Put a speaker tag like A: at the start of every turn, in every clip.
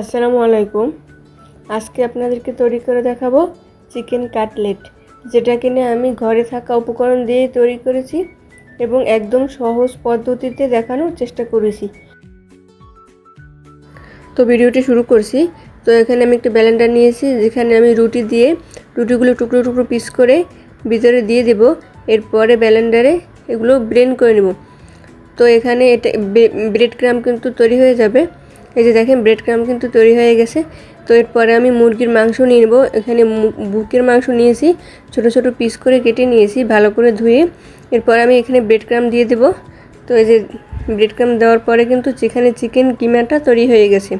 A: আসসালামু আলাইকুম। আজকে আপনাদেরকে তৈরি করে দেখাবো চিকেন কাটলেট, যেটা কিনে আমি ঘরে থাকা উপকরণ দিয়েই তৈরি করেছি এবং একদম সহজ পদ্ধতিতে দেখানোর চেষ্টা করেছি। তো ভিডিওটি শুরু করছি। তো এখানে আমি একটা ব্যালেন্ডার নিয়েছি, যেখানে আমি রুটি দিয়ে রুটিগুলো টুকরো টুকরো পিস করে ভিতরে দিয়ে দেব। এরপরে ব্যালেন্ডারে এগুলো ব্লেন্ড করে নেব। তো এখানে এটা ব্রেড ক্রাম কিন্তু তৈরি হয়ে যাবে। এই যে দেখেন ব্রেড ক্রাম কিন্তু তৈরি হয়ে গেছে। তো এরপরে আমি মুরগির মাংস নিয়ে নেব। এখানে বুকের মাংস নিয়েছি। ছোট ছোট পিস করে কেটে নিয়েছি, ভালো করে ধুয়ে। এরপর আমি এখানে ব্রেড ক্রাম দিয়ে দেবো। তো এই যে ব্রেড ক্রাম দেওয়ার পরে কিন্তু চিকেনে চিকেন কিমাটা তৈরি হয়ে গেছে।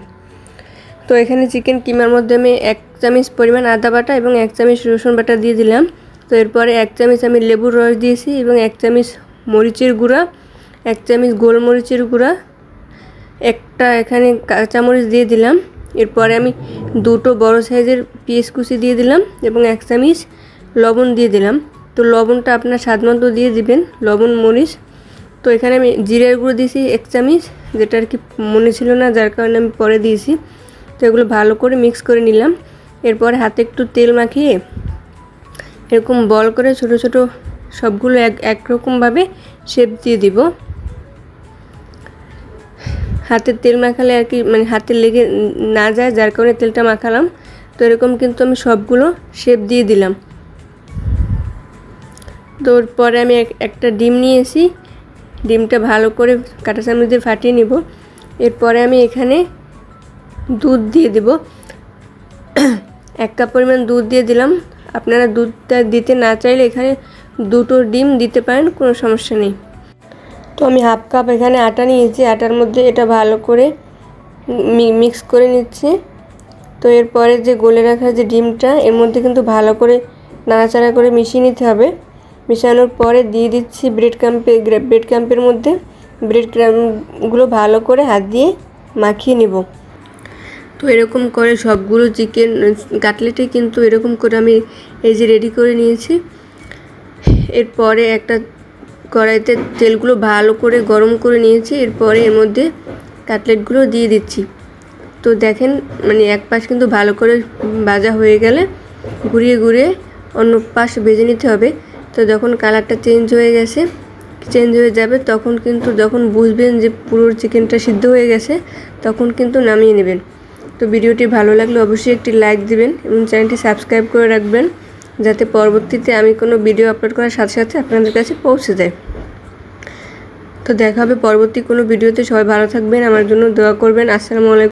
A: তো এখানে চিকেন কিমার মধ্যে আমি এক চামচ পরিমাণ আদা বাটা এবং এক চামচ রসুন বাটা দিয়ে দিলাম। তো এরপরে এক চামচ আমি লেবুর রস দিয়েছি এবং এক চামচ মরিচের গুঁড়া, এক চামচ গোলমরিচের গুঁড়া একটা এখানে কাঁচামরিচ দিয়ে দিলাম। এরপরে আমি দুটো বড় সাইজের পিস কুচি দিয়ে দিলাম এবং এক চামিচ লবণ দিয়ে দিলাম। তো লবণটা আপনার স্বাদ মতো দিয়ে দিবেন, লবণ, মরিচ। তো এখানে আমি জিরের গুঁড়ো দিয়েছি এক চামিচ, যেটা আর কি মনে ছিল না, যার কারণে আমি পরে দিয়েছি। তো এগুলো ভালো করে মিক্স করে নিলাম। এরপরে হাতে একটু তেল মাখিয়ে এরকম বল করে ছোট ছোট সবগুলো এক একরকমভাবে শেপ দিয়ে দিব। হাতের তেল মাখালে আর কি মানে হাতে লেগে না যায়, যার কারণে তেলটা মাখালাম। তো এরকম কিন্তু আমি সবগুলো শেপ দিয়ে দিলাম। তো পরে আমি একটা ডিম নিয়েছি। ডিমটা ভালো করে কাঁটা চামচ দিয়ে ফাটিয়ে নিব। এরপরে আমি এখানে দুধ দিয়ে দেব। এক কাপ পরিমাণ দুধ দিয়ে দিলাম। আপনারা দুধটা দিতে না চাইলে এখানে দুটো ডিম দিতে পারেন, কোনো সমস্যা নেই। তো আমি হাফ কাপ এখানে আটা নিয়েছি, আটার মধ্যে এটা ভালো করে মিক্স করে নিচ্ছি। তো এরপরে যে গলে রাখা যে ডিমটা, এর মধ্যে কিন্তু ভালো করে নাড়াচাড়া করে মিশিয়ে নিতে হবে। মিশানোর পরে দিয়ে দিচ্ছি ব্রেড ক্যাম্পে ব্রেড ক্যাম্পের মধ্যে। ব্রেড ক্যাম্পগুলো ভালো করে হাত দিয়ে মাখিয়ে নেব। তো এরকম করে সবগুলো চিকেন কাটলেটে কিন্তু এরকম করে আমি এই যে রেডি করে নিয়েছি। এরপরে একটা কড়াইতে তেলগুলো ভালো করে গরম করে নিয়েছি, এরপরে এর মধ্যে কাটলেটগুলো দিয়ে দিচ্ছি। তো দেখেন মানে এক পাশ কিন্তু ভালো করে ভাজা হয়ে গেলে ঘুরিয়ে ঘুরিয়ে অন্য পাশ ভেজে নিতে হবে। তো যখন কালারটা চেঞ্জ হয়ে গেছে, চেঞ্জ হয়ে যাবে, তখন কিন্তু যখন বুঝবেন যে পুরো চিকেনটা সিদ্ধ হয়ে গেছে, তখন কিন্তু নামিয়ে নেবেন। তো ভিডিওটি ভালো লাগলে অবশ্যই একটি লাইক দিবেন এবং চ্যানেলটি সাবস্ক্রাইব করে রাখবেন। যাতে পরবর্তীতে আমি কোনো ভিডিও আপলোড করার সাথে সাথে আপনাদের কাছে পৌঁছে যায়। তো দেখা হবে পরবর্তী কোনো ভিডিওতে সবাই ভালো থাকবেন, আমার জন্য দোয়া করবেন। আসসালামু আলাইকুম।